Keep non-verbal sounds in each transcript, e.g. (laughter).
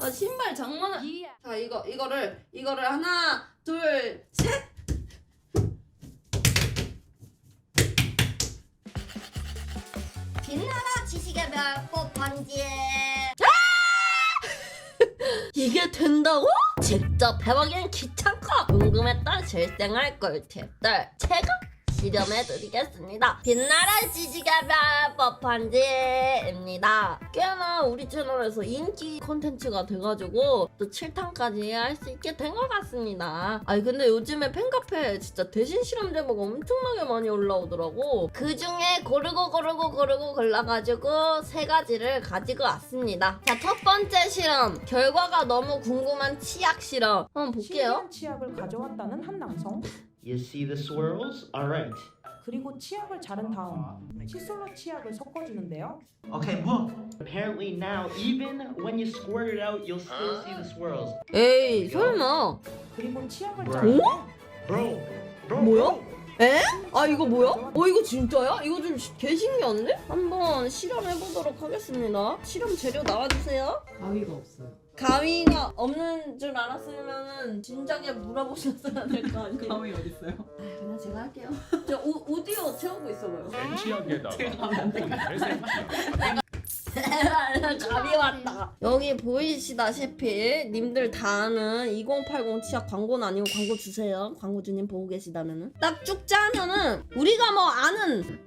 아 신발 장만을. 자 이거 이거를 이거를 하나 둘 셋. 빛나라 지식의 별 뽀판지 (laughs) 이게 된다고? 직접 해보기엔 귀찮고 궁금했던 실생활 꿀팁들 제가 실험해드리겠습니다. 빛나라 지식의 별 뽀판지입니다. 꽤나 우리 채널에서 인기 콘텐츠가 돼가지고 또 7탄까지 할 수 있게 된 것 같습니다. 아니 근데 요즘에 팬카페 진짜 대신 실험 제목 엄청나게 많이 올라오더라고. 그 중에 고르고 고르고 고르고 골라가지고 세 가지를 가지고 왔습니다. 자 첫 번째 실험 결과가 너무 궁금한 치약 실험 한번 볼게요. 치약을 가져왔다는 한 남성 You see the swirls? Alright. 그리고 치약을 자른 다음 칫솔로 치약을 섞어주는데요. Okay, look. Apparently now, even when you squirt it out, you'll still see the swirls. 에이 설마 그리고 치약을 오? 자른 Bro, bro, 뭐야? 에? 아 이거 뭐야? 어 이거 진짜야? 이거 좀 개신기한데? 한번 실험해보도록 하겠습니다 실험 재료 나와주세요 가위가 없어요. 가위가 없는 줄 알았으면 진작에 물어보셨어야 될 거 아니에요? 가위 어디 있어요? 아, 그냥 제가 할게요 저 오, 오디오 채우고 있어봐요. 회색 감이 (laughs) 왔다. 여기 보이시다시피 님들 다 아는 2080 치약 광고는 아니고 광고 주세요. 광고주님 보고 계시다면은 딱 쭉 짜면은 우리가 뭐 아는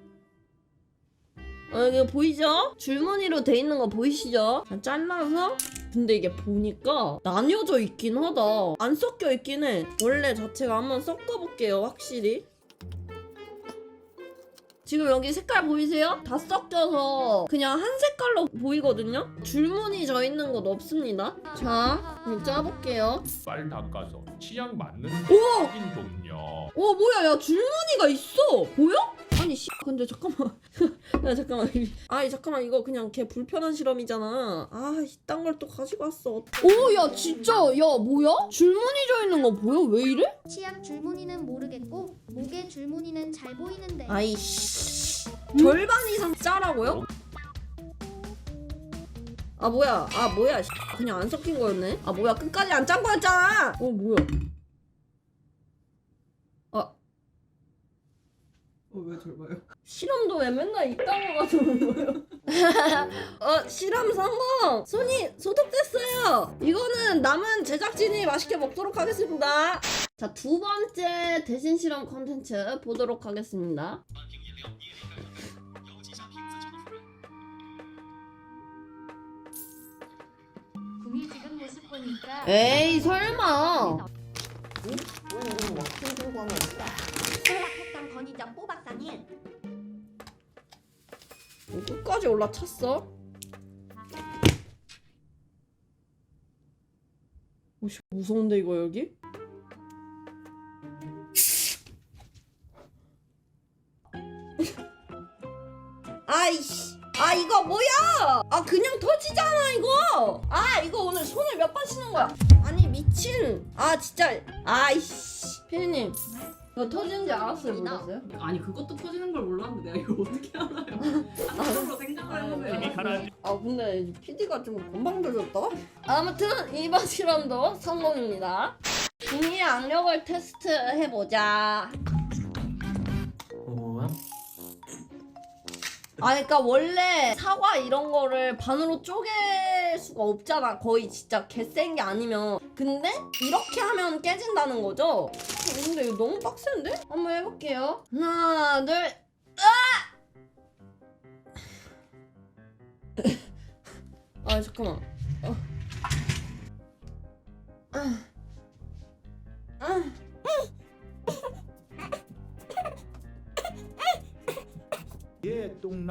어, 여기 보이죠? 줄무늬로 돼 있는 거 보이시죠? 자, 잘라서 근데 이게 보니까 나뉘어져 있긴 하다. 안 섞여 있긴 해. 원래 자체가 한번 섞어볼게요, 확실히. 지금 여기 색깔 보이세요? 다 섞여서 그냥 한 색깔로 보이거든요? 줄무늬 져 있는 곳 없습니다. 자, 그럼 짜볼게요. 쌀 닦아서 치약 맞는 오! 확인 좀요. 어, 뭐야, 야, 줄무늬가 있어! 보여? 아니, 씨, 근데 잠깐만. (laughs) 야, 잠깐만. 아이, 잠깐만, 이거 그냥 걔 불편한 실험이잖아. 아, 이딴 걸 또 가지고 왔어. 오, 야, 진짜, 야, 뭐야? 줄무늬 져 있는 거 보여? 왜 이래? 치약 줄무늬는 모르겠고 목의 줄무늬는 잘 보이는데 아이, 씨. 절반 이상 짜라고요? 아 뭐야 아 뭐야 씨. 그냥 안 섞인 거였네 아 뭐야 끝까지 안 짠 거였잖아 어 뭐야 어, 왜 절봐요? 실험도 왜 맨날 이딴 거 가져오는 거예요? (laughs) 어 실험 성공! 손이 소독됐어요! 이거는 남은 제작진이 맛있게 먹도록 하겠습니다. 자 두 번째 대신 실험 컨텐츠 보도록 하겠습니다. 구미 지금 모습 보니까 에이 설마 수락했던 건이죠 뽀 박사님. 끝까지 올라찼어? 오씨 무서운데 이거 여기? (laughs) 아이씨 아 이거 뭐야? 아 그냥 터지잖아 이거. 아 이거 오늘 손을 몇번 씻는 거야? 아니 미친 아 진짜 아이씨 피디님 이거 터지는지 알았어요 몰랐어요? 아니 그것도 터지는 걸 몰랐는데 내가 이거 어떻게 알아요? 상식적으로 생각을 해보세요. 아 근데 PD가 좀 건방져졌다? 아무튼 이번 실험도 성공입니다 종이의 악력을 테스트 해보자 아 그러니까 원래 사과 이런 거를 반으로 쪼갤 수가 없잖아 거의 진짜 개센 게 아니면 근데 이렇게 하면 깨진다는 거죠? 어, 근데 이거 너무 빡센데? 한번 해볼게요 하나 둘 아! (laughs) 아 잠깐만 어.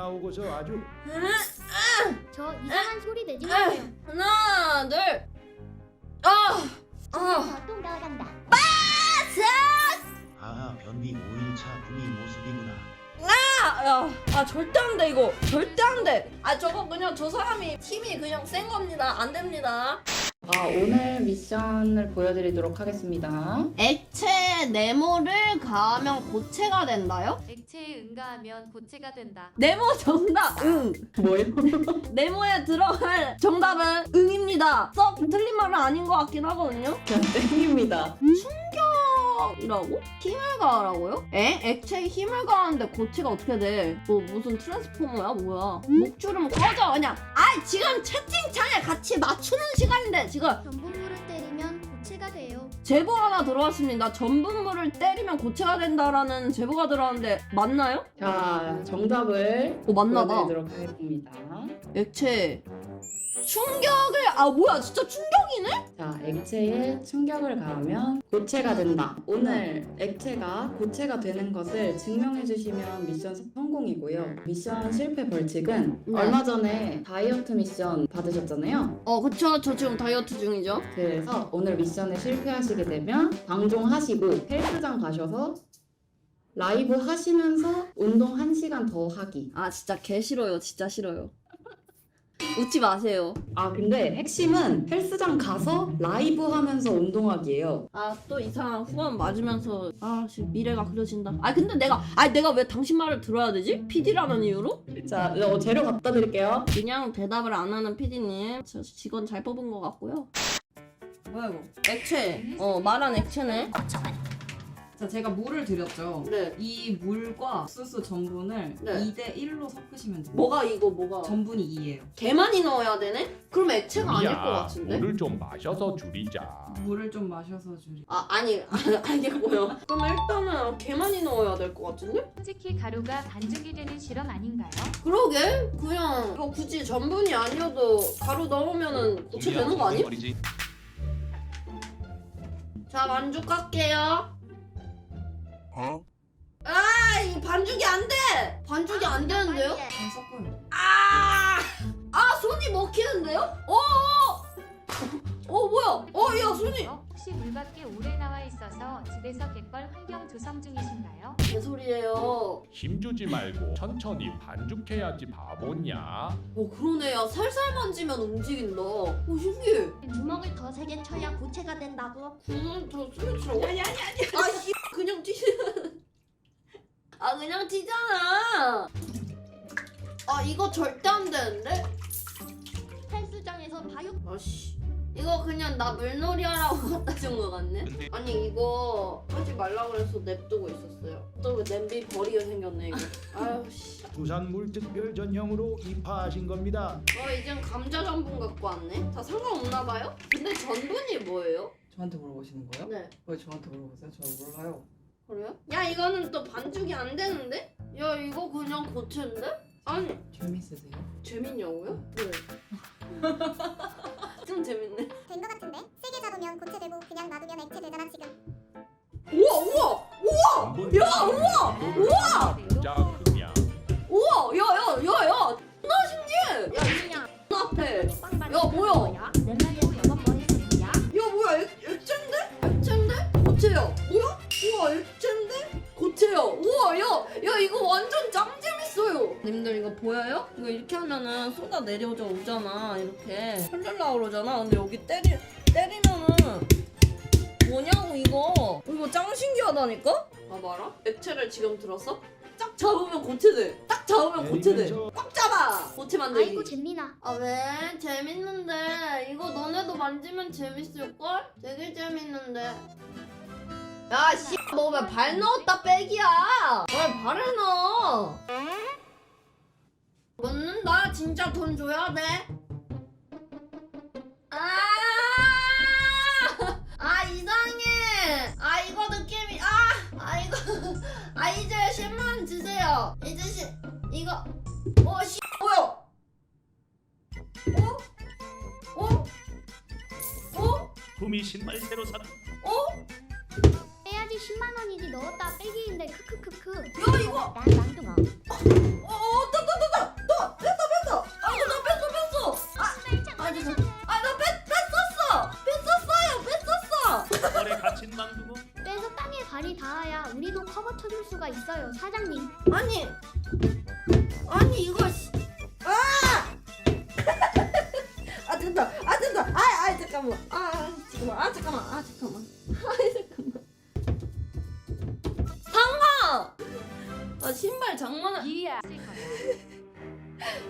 나오고서 아주 저 이상한 소리 내지 마세요 하나 둘 아! 아! 저똥 나간다 아 변비 5일차 구미 모습이구나. 아, 야, 아 절대 안 돼 이거 절대 안 돼. 아 저거 그냥 저 사람이 팀이 그냥 센 겁니다. 안 됩니다. 아, 오늘 미션을 보여드리도록 하겠습니다. 액체 네모를 가하면 고체가 된다요? 액체에 응가하면 고체가 된다. 네모 정답 응. 뭐예요? 네모에 들어갈 정답은 응입니다. 썩 틀린 말은 아닌 것 같긴 하거든요. 그냥 땡입니다. 이라고? 힘을 가하라고요? 에? 액체에 힘을 가하는데 고체가 어떻게 돼? 뭐 무슨 트랜스포머야 뭐야? 목줄은 꺼져 그냥. 아 지금 채팅창에 같이 맞추는 시간인데 지금 전분물을 때리면 고체가 돼요. 제보 하나 들어왔습니다. 전분물을 때리면 고체가 된다라는 제보가 들어왔는데 맞나요? 자, 정답을 어 맞나 봐. 보여드리도록 하겠습니다. 액체 충격을 아 뭐야 진짜 충격이네? 자, 액체에 충격을 가하면 고체가 된다. 오늘 액체가 고체가 되는 것을 증명해 주시면 미션 성공이고요. 미션 실패 벌칙은 네. 얼마 전에 다이어트 미션 받으셨잖아요. 어 그쵸 저 지금 다이어트 중이죠. 그래서 오늘 미션에 실패하시게 되면 방종하시고 헬스장 가셔서 라이브 하시면서 운동 1시간 더 하기. 아 진짜 개 싫어요 진짜 싫어요. 웃지 마세요. 아 근데 핵심은 헬스장 가서 라이브 하면서 운동하기예요. 아 또 이상한 후원 맞으면서 아 지금 미래가 그려진다. 아 근데 내가 아 내가 왜 당신 말을 들어야 되지? PD라는 이유로? 자, 어, 재료 갖다 드릴게요. 그냥 대답을 안 하는 PD님 저 직원 잘 뽑은 것 같고요. 뭐야 이거? 액체. 어 말한 액체네. 자, 제가 물을 드렸죠. 네. 이 물과 옥수수 전분을 네. 2대 1로 섞으시면 돼요. 뭐가 이거 뭐가? 전분이 2예요. 개 많이 넣어야 되네? 그럼 액체가 아닐 것 야, 같은데? 물을 좀 마셔서 줄이자. 물을 좀 마셔서 줄이. 아 아니 (laughs) 아니고요. 그럼 일단은 개 많이 넣어야 될 것 같은데? 솔직히 가루가 반죽이 되는 실험 아닌가요? 그러게 그냥 이거 굳이 전분이 아니어도 가루 넣으면은 고체 되는 거 아니? 자 만죽할게요. 아, 이 반죽이 안 돼. 반죽이 안 되는데요? 잘 섞어요. 아, 아 손이 먹히는데요? 어, 어, 어 뭐야? 어, 야 손이. 어, 혹시 물밖에 오래 나와 있어서 집에서 갯벌 환경 조성 중이신가요? 개소리예요. 힘 주지 말고 천천히 반죽해야지 바보냐. 어 그러네요. 살살 만지면 움직인다. 오 신기해. 주먹을 더 세게 쳐야 고체가 된다고. 그는 저 스위치라고? 아니 아니 아니. 아 씨 그냥 튀. (laughs) 아 그냥 튀잖아. 아 이거 절대 안 되는데? 헬스장에서 바이오 아씨. 이거 그냥 나 물놀이 하라고 (laughs) 갖다 준 거 같네? 아니 이거 하지 말라 그래서 냅두고 있었어요. 또왜 냄비 버리게 생겼네 이거. 아유 씨. 부산 물 특별 전형으로 입하하신 겁니다. 어 이젠 감자 전분 갖고 왔네. 다 상관없나 봐요? 근데 전분이 뭐예요? 저한테 물어보시는 거예요? 네. 왜 저한테 물어보세요? 저 몰라요. 그래요? 야 이거는 또 반죽이 안 되는데? 야 이거 그냥 고체인데? 아니 재밌으세요? 재밌냐고요? 네. (laughs) 좀 재밌네. 된거 같은데? 님들 이거 보여요? 이거 이렇게 하면은 쏟아 내려져 오잖아. 이렇게 흘러라 그러잖아. 근데 여기 때리 때리면은 뭐냐고 이거. 이거 짱 신기하다니까? 봐봐라. 액체를 지금 들었어? 딱 잡으면 고체돼. 딱 잡으면 고체돼. 꽉 잡아. 고체 만들기. 아이고 재민아. 아 왜? 재밌는데 이거 너네도 만지면 재밌을걸? 되게 재밌는데 야 씨, 너왜 발 넣었다 백이야 왜 발을 넣어 묻는다 진짜 돈 줘야 돼 아, 아 이상해 아 이거 느낌이 아, 아 이거 아 이제 10만 주세요 이제 시 이거 어 씨 뭐야 어? 어? 어? 구미 신발 새로 사. 어? 빼야지 10만 원이지 넣었다 빼기인데 크크크크. 야 이거 난 난동아. 어, 어, 발이 닿아야 우리도 커버 쳐줄 수가 있어요 사장님. 아니, 아니 이거 씨. 아! (laughs) 아 된다, 아 된다. 아, 아 잠깐. 잠깐만 아 잠깐만 아 잠깐만 아 잠깐만 아 잠깐만 (laughs) 상아 아 신발 장만을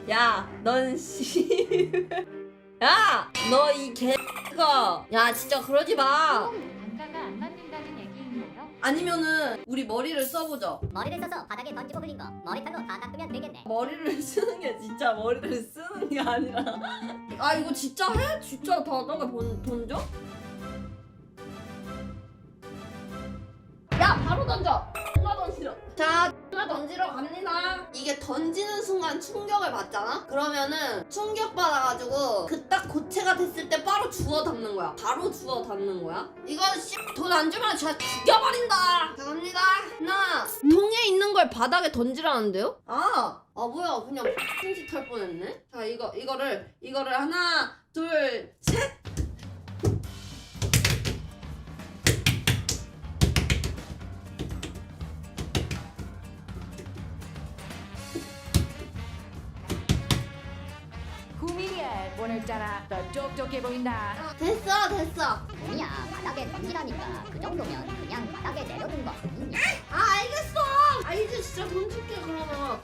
야넌 씨. (laughs) 야, 너 이 개가. 야, 진짜 그러지 마. 아니면은 우리 머리를 써보자. 머리를 써서 바닥에 던지고 흘린 거 머리칼로 다 닦으면 되겠네. 머리를 (laughs) 쓰는 게 진짜 머리를 쓰는 게 아니라. (laughs) 아, 이거 진짜 해? 진짜 바닥에 본, 던져? 야, 바로 던져. 누가 던지러? 자, 누가 던지러 갑니다. 이게 던지는 순간 충격을 받잖아? 그러면은 충격 받아가지고 그 딱 고체가 됐을 때 바로 주워 담는 거야. 바로 주워 담는 거야. 이거 씨돈 안 주면 진짜 죽여버린다. 자, 갑니다. 하나. 통에 있는 걸 바닥에 던지라는데요? 아, 아 뭐야 그냥 승식 할 뻔했네. 자 이거 이거를 이거를 하나 둘 셋. 오늘 따라 더 똑똑해 보인다. 됐어 됐어. 아니야 바닥에 던지라니까 그 정도면 그냥 바닥에 내려둔 거 아니냐? 아 알겠어. 아 이제 진짜 돈 줄게 그러면.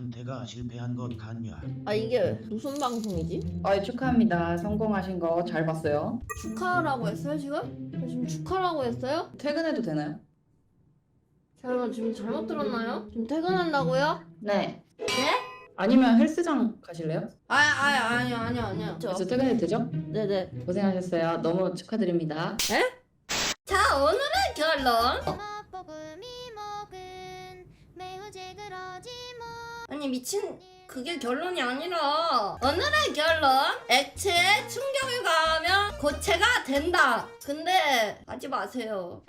상태가 실패한 것 같냐? 아 이게 무슨 방송이지? 아, 축하합니다. 성공하신 거 잘 봤어요. 축하라고 했어요 지금? 저 지금 축하라고 했어요? 퇴근해도 되나요? 여러분 지금 잘못 들었나요? 지금 퇴근한다고요? 네. 네? 아니면 헬스장 가실래요? 아, 아, 아니요, 아니요, 아니요. 저, 퇴근해도 되죠? 네네. 고생하셨어요. 너무 축하드립니다. 자, 오늘의 결론. 아니 미친. 그게 결론이 아니라 오늘의 결론 액체에 충격을 가하면 고체가 된다 근데 하지 마세요